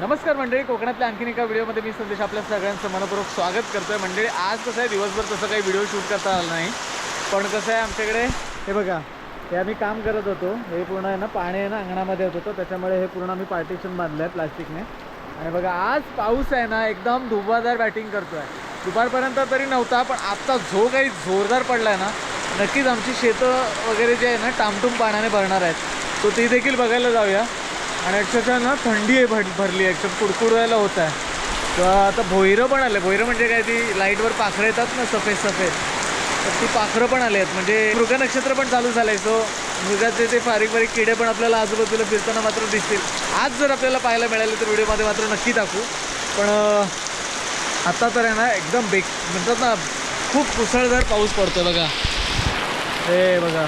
नमस्कार मंडळी कोकणातल्या आणखीन एका व्हिडिओमध्ये मी संदेश आपल्या सगळ्यांचं मनपूर्वक स्वागत करतोय. मंडळी आज कसं आहे दिवसभर तसं काही व्हिडिओ शूट करता आला नाही. पण कसं आहे आमच्याकडे हे बघा हे आम्ही काम करत होतो. हे पूर्ण आहे ना पाणी आहे ना अंगणामध्ये येत होतं. त्याच्यामुळे हे पूर्ण आम्ही पार्टिशन बांधलं आहे प्लास्टिकने. आणि बघा आज पाऊस आहे ना एकदम धुबादार बॅटिंग करतोय. दुपारपर्यंत तरी नव्हता पण आत्ता जो काही जोरदार पडला आहे ना नक्कीच आमची शेतं वगैरे जे आहे ना टामटूम पाण्याने भरणार आहेत. तो ती देखील बघायला जाऊया. आणि अक्षरशः ना थंडी आहे भर भरली ॲक्च्युअल कुडकुडवायला होत आहे. तर आता भोयरं पण आले भोयरं म्हणजे काय ती लाईटवर पाखरं येतात ना सफेद सफेद. तर ती पाखरं पण आली आहेत म्हणजे मृग नक्षत्र पण चालू झालंय. सो मृगाचे ते बारीक बारीक किडे पण आपल्याला आजूबाजूला फिरताना मात्र दिसतील. आज जर आपल्याला पाहायला मिळाले तर व्हिडिओमध्ये मात्र नक्की टाकू पण आत्ता आता तर आहे ना एकदम बेक म्हणतात ना खूप मुसळधार पाऊस पडतो बघा. हे बघा.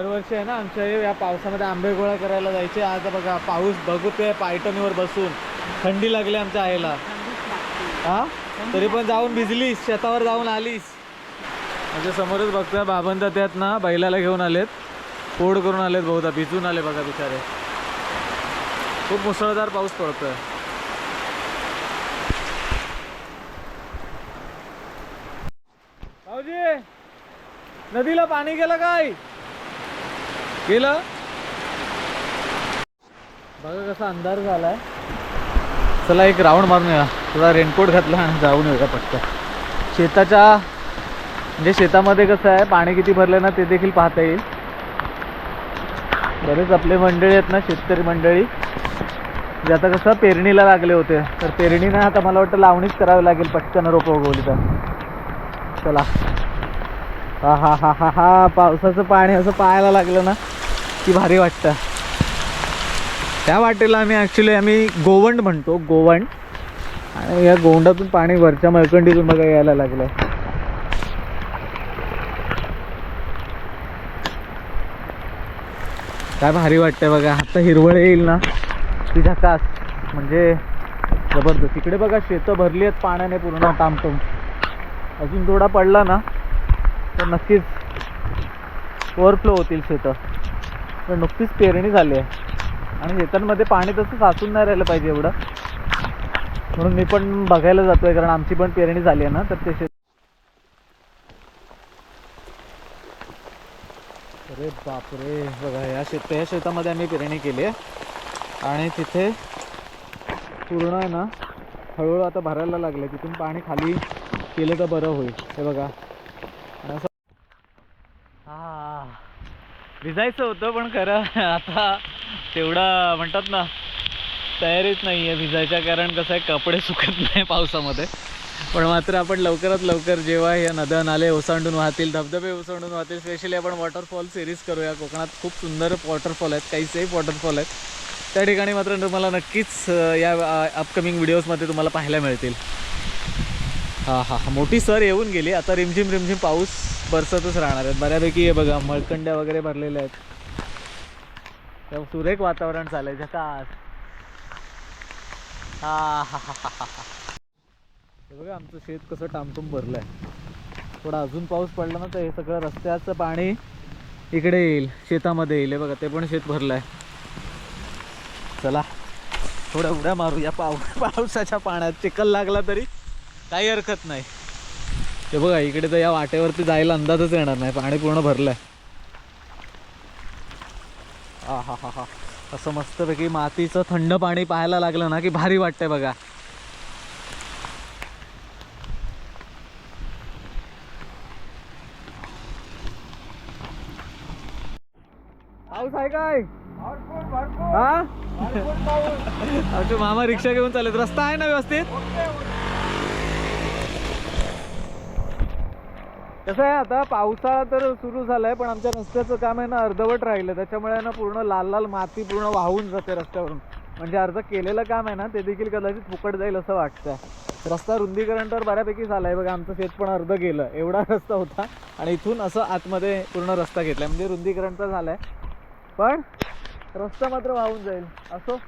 दरवर्षी आहे ना आमच्या या पावसामध्ये आंबे गोळा करायला जायचे. आज बघा पाऊस बघतोय पायटणीवर बसून. थंडी लागली आमच्या आईला. हा? तरी पण जाऊन भिजलीस शेतावर जाऊन आलीस. म्हणजे समोरच बघतोय बाबंदा त्यात ना बैलाला घेऊन आलेत. फोड करून आलेत बहुधा भिजून आले बघा बिचारे. खूप मुसळधार पाऊस पडतोय. भाऊजी नदीला पाणी गेलं काय? गेलं बघा कसा अंधार झालाय. चला एक राऊंड मारून या तुला रेनकोट घातला आणि जाऊन येऊया पटकन. शेताच्या म्हणजे शेतामध्ये कसं आहे पाणी किती भरलं ना ते देखील पाहता येईल. बरेच आपले मंडळी आहेत ना शेतकरी मंडळी. जे आता कसं पेरणीला लागले होते. तर पेरणीनं आता मला वाटतं लावणीच करावी लागेल पटकन रोपं उगवली तर. चला. हा हा हा हा हा. पावसाचं पाणी असं पाहायला लागलं ना की भारी वाटतं. त्या वाटेला आम्ही ॲक्च्युली आम्ही गोवंड म्हणतो गोवंड. आणि या गोंडातून पाणी वरच्या मळकंडीतून बघा यायला लागलं काय भारी वाटतंय बघा. आता हिरवळ येईल ना ती झकास. म्हणजे जबरदस्त. तिकडे बघा शेतं भरली आहेत पाण्याने पूर्ण टामटम अजून थोडा पडला ना तर नक्कीच ओव्हरफ्लो होतील शेतं. तर नुकतीच पेरणी झाली आहे. आणि शेतांमध्ये पाणी तसं साचून नाही राहिलं पाहिजे एवढं. म्हणून मी पण बघायला जातोय कारण आमची पण पेरणी झाली आहे ना तर ते शेत अरे बापरे बघा या शेत या शेतामध्ये आम्ही पेरणी केली आहे. आणि तिथे पूर्ण आहे ना हळूहळू आता भरायला लागले तिथून पाणी खाली केलं तर बरं होईल. हे बघा आणि असं हा भिजायचं होतं पण खरं आता तेवढा म्हणतात ना तयारीच नाही आहे भिजायच्या कारण कसं आहे कपडे सुकत नाही पावसामध्ये. पण मात्र आपण लवकरात लवकर जेव्हा या नद्या नाले ओसांडून वाहतील धबधबे ओसांडून वाहतील स्पेशली आपण वॉटरफॉल सिरीज करूया. कोकणात खूप सुंदर वॉटरफॉल आहेत काही सेफ वॉटरफॉल आहेत. त्या ठिकाणी मात्र तुम्हाला नक्कीच या अपकमिंग व्हिडिओजमध्ये तुम्हाला पाहायला मिळतील. हां हां. मोठी सर येऊन गेली. आता रिमझिम रिमझिम पाऊस बरसतच राहणार आहेत. बऱ्यापैकी हे बघा मळकंड्या वगैरे भरलेल्या आहेत. सुरेख वातावरण चाललंय. झकास. हा हा हा हा हे बघा आमचं शेत कसं टामटूम भरलंय. थोडा अजून पाऊस पडला ना तर हे सगळं रस्त्याचं पाणी इकडे येईल शेतामध्ये येईल. हे बघा ते पण शेत भरलंय. चला थोड्या उड्या मारू या पाव पावसाच्या पाण्यात चिकल लागला तरी काही हरकत नाही. हे बघा इकडे तर या वाटेवरती जायला अंदाजच येणार नाही. पाणी पूर्ण भरलंय. हा हा हा हा. असं मस्तपैकी मातीचं थंड पाणी पाहायला लागलं ना की भारी वाटतंय बघा. पाऊस आहे काय? हा? मामा रिक्षा घेऊन चालत रस्ता आहे ना व्यवस्थित? कसं आहे आता पावसाळा तर सुरू झालाय पण आमच्या रस्त्याचं काम आहे ना अर्धवट राहिलं. त्याच्यामुळे ना पूर्ण लाल लाल माती पूर्ण वाहून जाते रस्त्यावरून. म्हणजे अर्ध केलेलं काम आहे ना ते देखील कदाचित फुकट जाईल असं वाटतंय. रस्ता रुंदीकरण तर बऱ्यापैकी झालंय. बघा आमचं शेत पण अर्ध गेलं. एवढा रस्ता होता आणि इथून असं आतमध्ये पूर्ण रस्ता घेतलाय. म्हणजे रुंदीकरण तर झालंय. पण रस्ता मात्र वाहून जाईल. असो.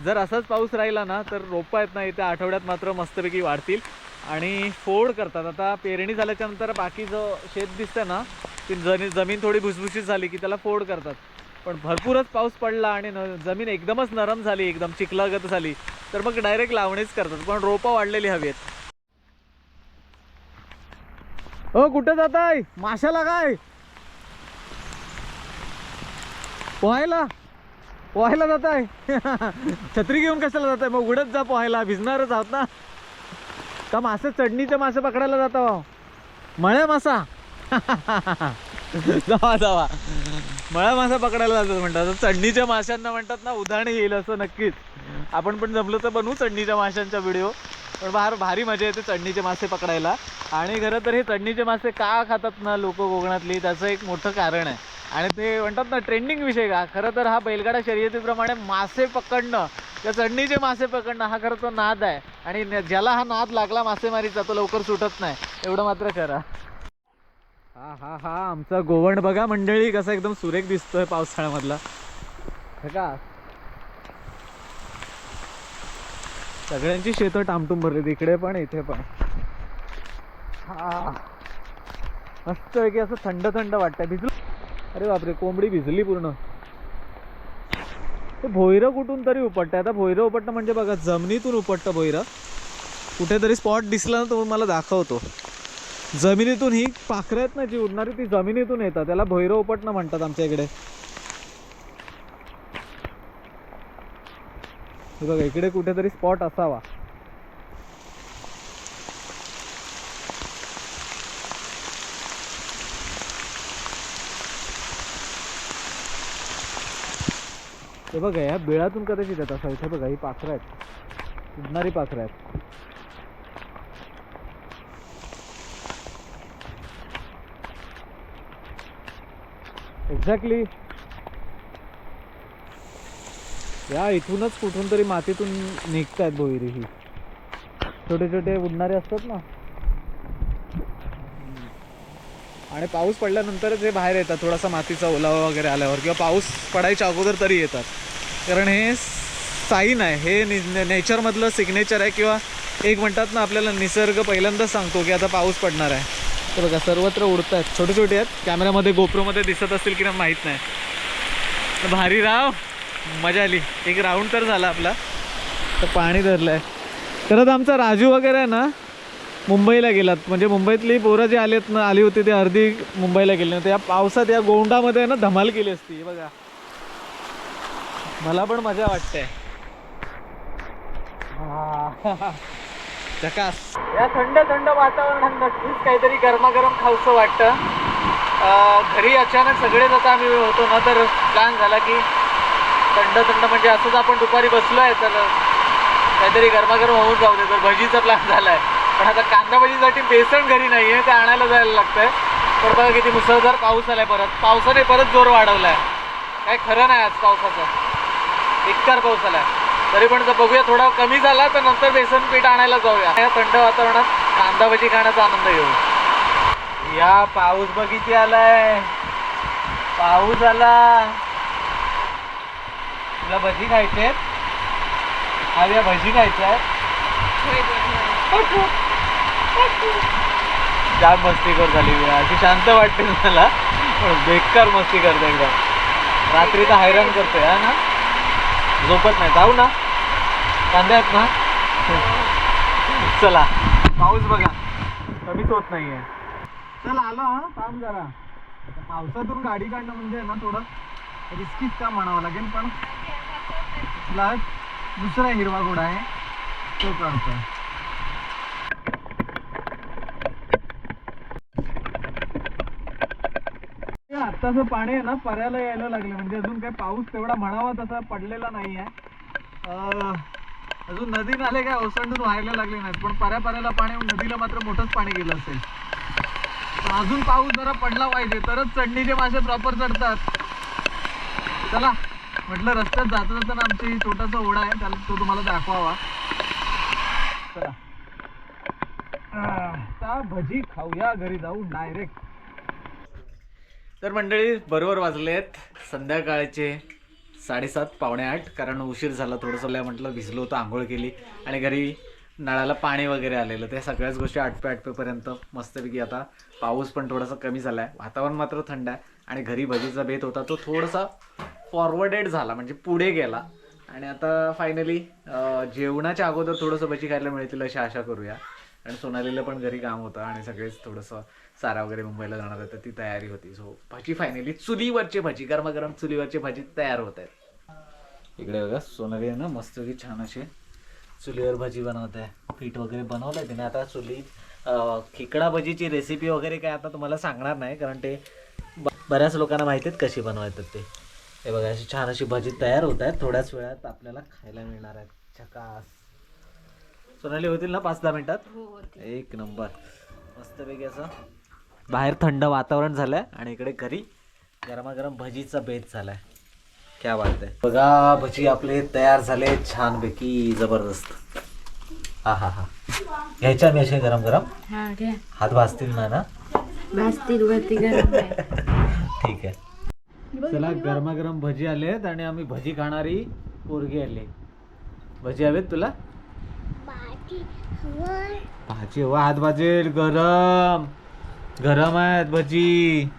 जर असाच पाऊस राहिला ना तर रोपं आहेत ना येत्या आठवड्यात मात्र मस्तपैकी वाढतील. आणि फोड करतात. आता पेरणी झाल्याच्यानंतर बाकी जो शेत दिसतं ना ती जनी जमीन थोडी भुसभुशीत झाली की त्याला फोड करतात. पण भरपूरच पाऊस पडला आणि न जमीन एकदमच नरम झाली एकदम चिखलागत झाली तर मग डायरेक्ट लावणीच करतात. पण रोपं वाढलेली हवी आहेत हो कुठं जात आहे माशाला काय? पोहायला? पोहायला जात आहे छत्री घेऊन कशाला जात आहे मग उडत जा पोहायला भिजणारच आहोत ना. का मासे चढणीचे मासे पकडायला जातो? मळ्या मासा. जावा जावा. मळ्या मासा पकडायला जातात म्हणतात. चढणीच्या माशांना म्हणतात ना उदाहरण येईल असं नक्कीच. आपण पण जमलं तर बनवू चढणीच्या माशांचा व्हिडिओ पण फार भारी मजा येते चढणीचे मासे पकडायला. आणि खरं तर हे चढणीचे मासे का खातात ना लोक कोकणातली त्याचं एक मोठं कारण आहे. आणि ते म्हणतात ना ट्रेंडिंग विषय का? खरं तर हा बैलगाडा शर्यतीप्रमाणे मासे पकडणं त्या चढणीचे मासे पकडणं हा खरं तो नाद आहे. आणि ज्याला हा नाद लागला मासेमारीचा तो लवकर सुटत नाही. एवढं मात्र करा हा हा हा आमचा गोवंड बघा मंडळी कसा एकदम सुरेख दिसतोय पावसाळ्यामधला. हे का सगळ्यांची शेतं टामटूम भरली इकडे पण इथे पण. हा. मस्त आहे की असं थंड थंड वाटतंय. भिजलं. अरे बापरे कोंबडी भिजली पूर्ण. ते भोयरं कुठून तरी उपटतं आता भोयरं उपटणं म्हणजे बघा जमिनीतून उपटतं भोयरं कुठेतरी स्पॉट दिसला ना तो मला दाखवतो. जमिनीतून ही पाखरं आहेत ना जी उडणारी ती जमिनीतून येतात. त्याला भैरव उपटणं म्हणतात आमच्या इकडे. हे बघा इकडे कुठेतरी स्पॉट असावा. हे बघा या बिळातून कदाचित येत असावं इथे बघा ही पाखरं आहेत. उडणारी पाखरं आहेत. एक्झॅक्टली या इथूनच कुठून तरी मातीतून निघत आहेत भोईरी ही. छोटे छोटे उडणारे असतात ना? आणि पाऊस पडल्यानंतरच हे बाहेर येतात थोडासा मातीचा ओलावा वगैरे आल्यावर किंवा पाऊस पडायच्या अगोदर तरी येतात. कारण हे साईन आहे हे नि नेचरमधलं सिग्नेचर आहे किंवा एक म्हणतात ना आपल्याला निसर्ग पहिल्यांदाच सांगतो की आता पाऊस पडणार आहे. तर बघा सर्वत्र उडत आहेत छोटे छोटे आहेत. कॅमेऱ्यामध्ये गोप्रोमध्ये दिसत असतील की नाही माहीत नाही. तर भारी राव! मजा आली. एक राऊंड तर झाला आपला. तर पाणी धरलं आहे तर तर आमचा राजू वगैरे आहे ना मुंबईला गेलात. म्हणजे मुंबईतली पोरं जी आलेत आहेत ना आली होती ती अर्धी मुंबईला गेली. नव्हती या पावसात या गोंडामध्ये ना धमाल केली असती. बघा. मला पण मजा वाटते. झकास या थंड थंड वातावरणात नक्कीच काहीतरी गरमागरम खाऊसं वाटतं. घरी अचानक सगळेच आता आम्ही होतो ना तर प्लॅन झाला की थंड थंड म्हणजे असंच आपण दुपारी बसलो आहे तर काहीतरी गरमागरम होऊन जाऊ दे. तर भजीचा प्लॅन झाला आहे पण आता कांदा भजीसाठी बेसन घरी नाही आहे ते आणायला जायला लागतंय. पण बघा किती मुसळधार पाऊस आलाय परत. पावसाने परत जोर वाढवलाय. काय खरं नाही आज पावसाचं. बेकार पाऊस आलाय. तरी पण जर बघूया थोडा कमी झाला तर नंतर बेसन पीठ आणायला जाऊया. या थंड वातावरणात कांदा भजी खाण्याचा आनंद घेऊ. या पाऊस बघिती आलाय. पाऊस आला. तुला भजी खायचे हव्या भजी खायच्या जाम मस्तीखोर झाली मी. अशी शांत वाटते मला पण बेकार मस्ती करते एकदम. रात्री तर हैराण करतोय हा ना? झोपत नाही. जाऊ ना. कांदे आहेत ना. चला. पाऊस बघा. कमीच होत नाहीये. चल आलो हा. थांब जरा. पावसातून गाडी काढणं म्हणजे ना थोडं रिस्कीच का म्हणावं लागेल पण तुला दुसरा हिरवा घोडा आहे. तो काढतोय. हे पाणी आहे ना पर्याला यायला लागलं म्हणजे अजून काय पाऊस तेवढा म्हणावा तसा पडलेला नाही आहे अजून नदी नाले काय ओसंडून व्हायला लागले नाहीत. पण पर्या पर्याला पाणी नदीला मात्र मोठंच पाणी गेलं असेल. अजून पाऊस जरा पडला पाहिजे. तरच चढणीचे मासे प्रॉपर चढतात. चला म्हटलं रस्त्यात जाता जाताना आमची छोटासा ओढा आहे. त्याला तो तुम्हाला दाखवावा. चला. भजी खाऊया घरी जाऊ डायरेक्ट तर मंडळी बरोबर वाजलेत संध्याकाळचे साडेसात पावणे आठ. कारण उशीर झाला थोडंसं लय म्हटलं भिजलो होतं आंघोळ केली. आणि घरी नळाला पाणी वगैरे आलेलं. त्या सगळ्याच गोष्टी आठपे आठपेपर्यंत मस्तपैकी आता पाऊस पण थोडासा कमी झाला आहे वातावरण मात्र थंड आहे. आणि घरी भजीचा बेत होता तो थोडासा फॉरवर्डेड झाला म्हणजे पुढे गेला. आणि आता फायनली जेवणाच्या अगोदर थोडंसं भजी खायला मिळतील अशी आशा करूया. आणि सोनालीला पण घरी काम होतं आणि सगळेच थोडंसं सारा वगैरे मुंबईला जाणार आहे तर ती तयारी होती. सो भजी फायनली चुलीवरची भजी गरमागरम चुलीवरची भाजी तयार होत आहेत. इकडे बघा सोनाली आहे ना मस्त छान अशी चुलीवर भजी बनवत. आहे पीठ वगैरे बनवलंय तिने. आता चुली खेकडा भजीची रेसिपी वगैरे काय आता तुम्हाला सांगणार नाही कारण ते ब- बऱ्याच लोकांना माहिती आहेत कशी बनवायतात ते. हे बघा अशी छान अशी भजी तयार होत आहेत. थोड्याच वेळात आपल्याला खायला मिळणार आहेत. छकास सोनाली होतील ना पाच दहा मिनिटात? एक नंबर. मस्तपैकी असं. बाहेर थंड वातावरण झालंय आणि इकडे घरी गरमागरम भजीचा बेत झालाय. क्या बात आहे. बघा भजी आपले तयार झाले छानपैकी जबरदस्त. हा हा हा. घ्यायच्या मी असे गरम गरम हा हात भाजतील ना ना? ठीक आहे. चला गरमागरम भजी आलेत आणि आम्ही भजी खाणारी पोरगी आली. भजी हवेत तुला? भाजी हवा हात भाजेल गरम. गरम आहेत भजी.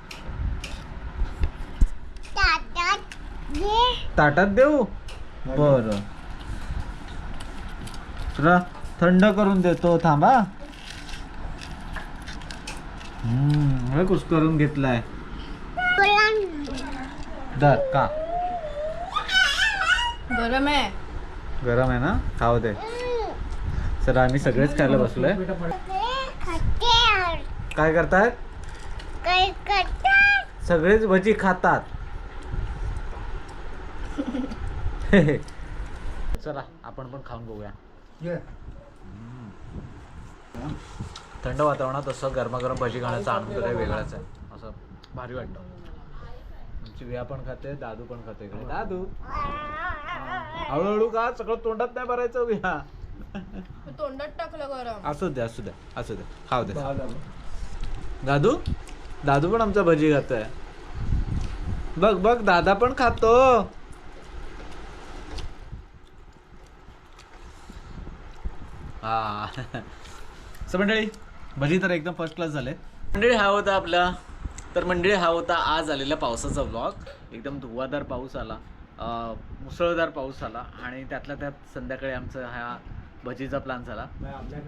ताटात देऊ? बर. तुला थंड करून देतो थांबा. हम्म कुस करून घेतलाय? दर का गरम आहे. गरम आहे ना? खाऊ दे. सर आम्ही सगळेच खायला बसलोय. काय करतायत सगळेच भजी खातात. चला आपण पण खाऊन बघूया. थंड वातावरणात असं गरमागरम भजी खाण्याचा आनंद काही वेगळाच आहे. असं भारी वाटतं. आमची विया पण खाते दादू पण खाते दादू! हळूहळू का सगळं तोंडात नाही भरायचं विया. तोंडात टाकलं गरम. असू द्या असू द्या असू द्या खाऊ द्या दादू? दादू पण आमचा भजी खातोय. बघ बघ दादा पण खातो. हा. सो मंडळी भजी तर एकदम फर्स्ट क्लास झाले मंडळी हा होता आपला. तर मंडळी हा होता आज आलेला पावसाचा ब्लॉग एकदम धुवाधार पाऊस आला. अं, मुसळधार पाऊस आला. आणि त्यातल्या त्यात संध्याकाळी आमचा हा भजीचा प्लॅन झाला.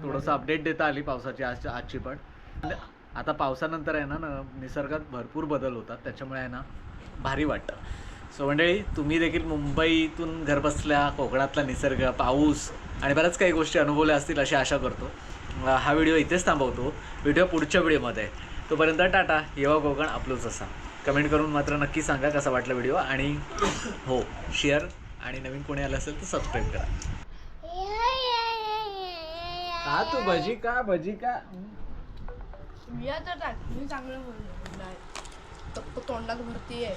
थोडंसं अपडेट देता आली पावसाची आज आजची पण. आता पावसानंतर आहे ना न- निसर्गात भरपूर बदल होतात. त्याच्यामुळे आहे ना भारी वाटतं. सो मंडळी तुम्ही देखील मुंबईतून घरबसल्या कोकणातला निसर्ग पाऊस आणि बऱ्याच काही गोष्टी अनुभवल्या असतील अशी आशा करतो. हा व्हिडिओ इथेच थांबवतो. व्हिडिओ पुढच्या व्हिडिओमध्ये. तोपर्यंत टाटा. येवा कोकण आपलंच असा. कमेंट करून मात्र नक्की सांगा कसा वाटला व्हिडिओ आणि हो शेअर आणि नवीन कोणी आलं असेल तर सबस्क्राईब करा. का तू भजी का भजी का? मी आता टाक मी चांगलं बोललो. नाही. तो- तो तोंडात भरती आहे